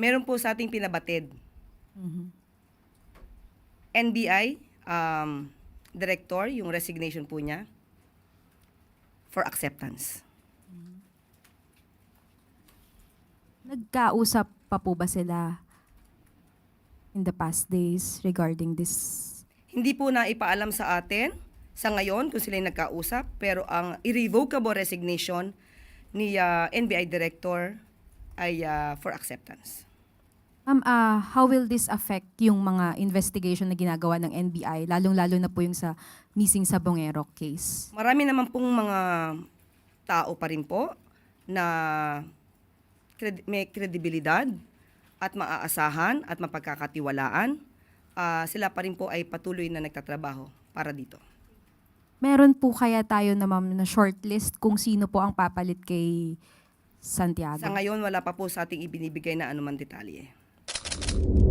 Meron po sa ating pinabatid. Mhm. NBI, um, director, yung resignation po niya for acceptance. Nagkausap pa po ba sila in the past days regarding this? Hindi po na ipaalam sa atin sa ngayon kung sila nagkausap, pero ang irrevocable resignation ni ah, NBI director ay ah, for acceptance. Ma'am, ah, how will this affect yung mga investigation na ginagawa ng NBI, lalong-lalo na po yung sa missing sa Bongero case? Marami naman pong mga tao pa rin po na cred- may kredibilidad at maaasahan at mapagkakatiwalaan. Ah, sila pa rin po ay patuloy na nagtatrabaho para dito. Meron po kaya tayo na ma'am na shortlist kung sino po ang papalit kay Santiago? Sa ngayon, wala pa po sa ating ibinibigay na anumang detalye. you